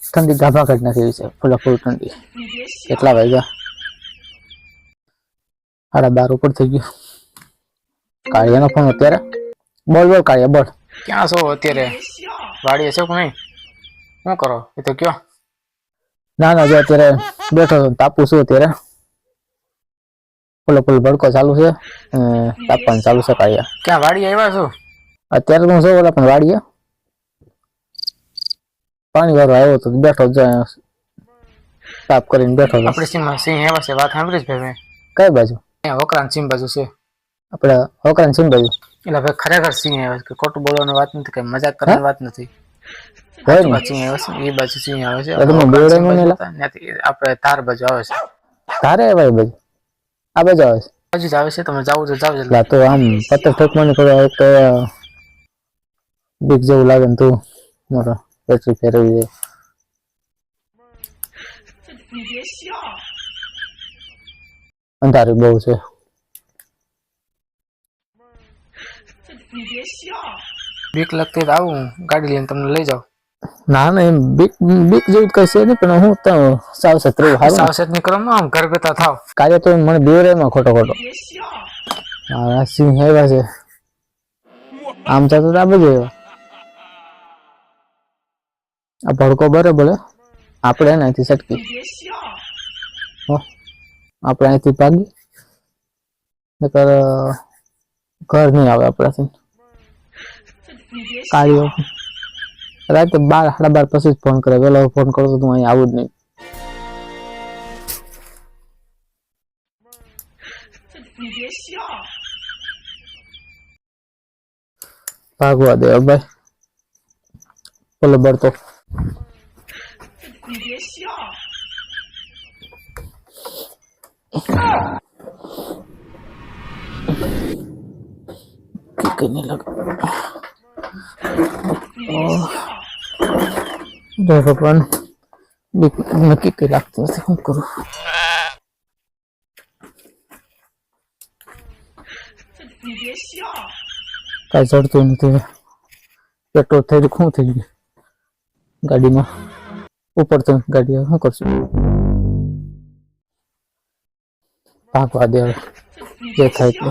ઠંડી ગાભા કાઢ નાખી છે. ફૂલા ફૂલ ઠંડી. કેટલા વાગ્યા? સાડા બાર ઉપર થઈ ગયું. કાળિયાનો ફોન અત્યારે? બોલ બોલ કાળિયા બોલ. ક્યાં છો અત્યારે? વાડીએ છો કે નહીં? શું કરો? એ તો કયો. ના ના જો અત્યારે બેઠો છું. તાપું છું અત્યારે. ફૂલો ફૂલ ભડકો ચાલુ છે. તાપવાનું ચાલુ છે કાળિયા. ક્યાં વાડી આવ્યા છો? અત્યારે તો હું ઓલા પણ વાડીએ. પાણી વાળો આવ્યો તો બેઠો જ સાફ કરીને બેઠો હતો આપણી સિંહ આવ્યા છે વાત સાંભળી છે ભાઈ કઈ બાજુ? અહીંયા વકરાન સિંહ બાજુ છે. આપણે હોકરાન સિંહ બાજુ? એટલે ભાઈ ખરેખર સિંહ આવે છે કે ખોટું બોલવાની વાત નથી કે મજાક કરવાની વાત નથી. સિંહ એ બાજુ સિંહ આવે છે. સિંહ આપણે તાર બાજુ આવે છે. તારે બાજુ? આ બાજુ આવે છે? બાજુ જ આવે છે તમે જાવ તો જાવ એટલે. તો આમ પત્તર ઠોકવાની કરો એક બીક જેવું લાગે ને તું મોટો. બેટરી ફેરવી દે. બહુ છે. બીક લાગતી તો આવું ગાડી લઈને તમને લઈ જાવ ના ના એમ બીક બીક જેવું કઈ છે નહીં પણ હું તો સાવ રહું હાલ. સાવચેતની કરો આમ ઘર બેઠા થાવ. કાર્ય તો મને બેવરે માં ખોટો ખોટો. આ સિંહ આવ્યા છે. આમ તો આ બધું આ ભડકો બરાબર આપણે અહીંથી સટકી. આપણે અહીંથી ભાગી. ઘર નહીં આવે આપણાથી. કાળીઓ. રાતે બાર, સાડા બાર પછી જ ફોન કરે. વેલો ફોન કરો તો તું અહીં આવું જ નહીં. ભાગવા દે ભાઈ. પેલો બળતો. કઈને લગ જય ભગવાન બીક નક્કી કઈ લાગતું નથી શું કરું કાંઈ ચડતું નથી પેટ્રોલ થઈ રહ્યું શું થઈ ગયું ગાડીમાં. ઉપર તો ગાડી શું કરશું? ભાગવા દે જે થાય તે.